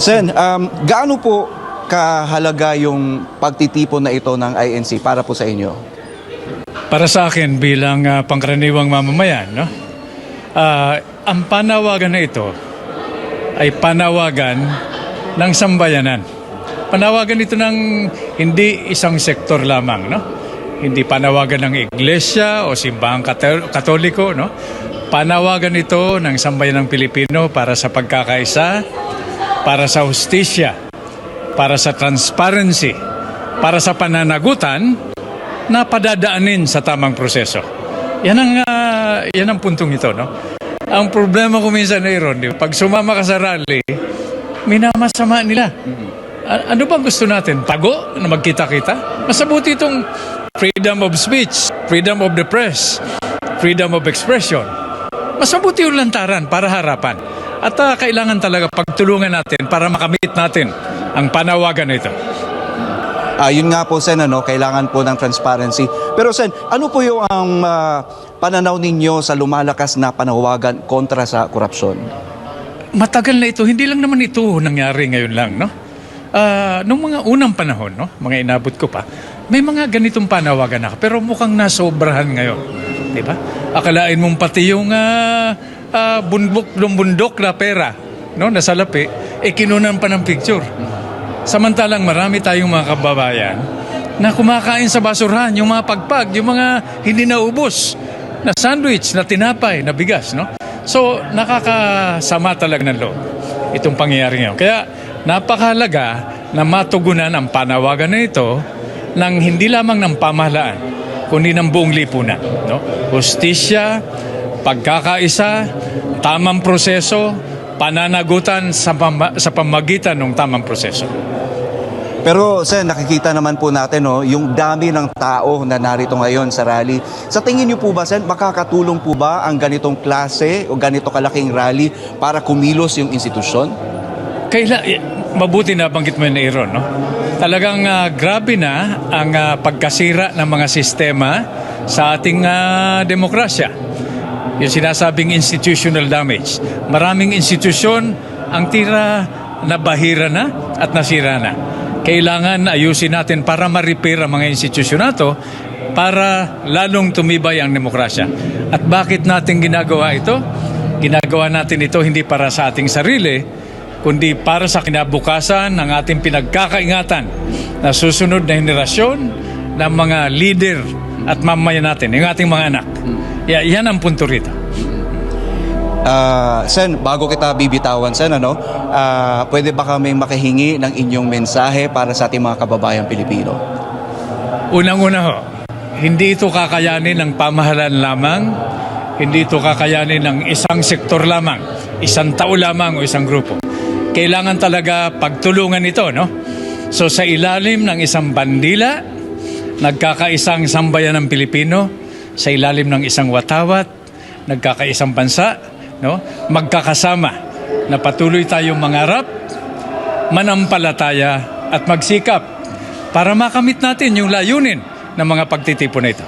Sen, um, gaano po kahalaga yung pagtitipon na ito ng INC para po sa inyo? Para sa akin bilang ah, pangkaraniwang mamamayan, no? Ah, ang panawagan na ito ay panawagan ng sambayanan. Panawagan ito ng hindi isang sektor lamang, no? Hindi panawagan ng iglesia o simbahang kato- katoliko, no? Panawagan ito ng sambayanang Pilipino para sa pagkakaisa, para sa hustisya, para sa transparency, para sa pananagutan na padadaanin sa tamang proseso. Yan ang, ah, yan ang puntong ito, no? Ang problema ko minsan, Aaron, di ba? pag sumama ka sa rally, minamasama nila. A- ano bang gusto natin? Tago na magkita-kita? Masabuti itong freedom of speech, freedom of the press, freedom of expression. Masabuti yung lantaran para harapan. At ah, kailangan talaga pagtulungan natin para makamit natin ang panawagan na ito. Ah, yun nga po, Sen, ano, kailangan po ng transparency. Pero, Sen, ano po yung ang ah, pananaw ninyo sa lumalakas na panawagan kontra sa korupsyon? matagal na ito, hindi lang naman ito nangyari ngayon lang, no? Ah, nung mga unang panahon, no, mga inabot ko pa, may mga ganitong panawagan na, pero mukhang nasobrahan ngayon. Di ba? Akalain mong pati yung ah, ah, bundok, ng bundok na pera, no, nasa lapi, eh kinunan pa ng picture. Samantalang marami tayong mga kababayan na kumakain sa basurahan, yung mga pagpag, yung mga hindi naubos na sandwich, na tinapay, na bigas, no? So, nakakasama talaga ng loob itong pangyayari ngayon. Kaya, napakahalaga na matugunan ang panawagan na ito ng hindi lamang ng pamahalaan, kundi ng buong lipunan. No? Hustisya, pagkakaisa, tamang proseso, pananagutan sa, pama- sa pamagitan ng tamang proseso. Pero, Sen, nakikita naman po natin no, yung dami ng tao na narito ngayon sa rally. Sa tingin niyo po ba, Sen, makakatulong po ba ang ganitong klase o ganito kalaking rally para kumilos yung institusyon? Kaila, eh, mabuti na banggit mo yun, Aaron, no? Talagang ah, grabe na ang ah, pagkasira ng mga sistema sa ating ah, demokrasya. Yung sinasabing institutional damage. Maraming institusyon ang tira na bahira na at nasira na. Kailangan ayusin natin para ma-repair ang mga institusyon na to para lalong tumibay ang demokrasya. At bakit natin ginagawa ito? Ginagawa natin ito hindi para sa ating sarili, kundi para sa kinabukasan ng ating pinagkakaingatan na susunod na henerasyon ng mga leader at mamamayan natin, yung ating mga anak. Ya, yan ang punto rito. Ah, Sen, bago kita bibitawan, Sen, ano, ah, pwede ba kami makahingi ng inyong mensahe para sa ating mga kababayang Pilipino? Unang-una ho, hindi ito kakayanin ng pamahalaan lamang, hindi ito kakayanin ng isang sektor lamang, isang tao lamang o isang grupo. Kailangan talaga pagtulungan ito, no? So sa ilalim ng isang bandila, nagkakaisang sambayan ng Pilipino, sa ilalim ng isang watawat, nagkakaisang bansa, no? Magkakasama na patuloy tayong mangarap, manampalataya at magsikap para makamit natin yung layunin ng mga pagtitipon na ito.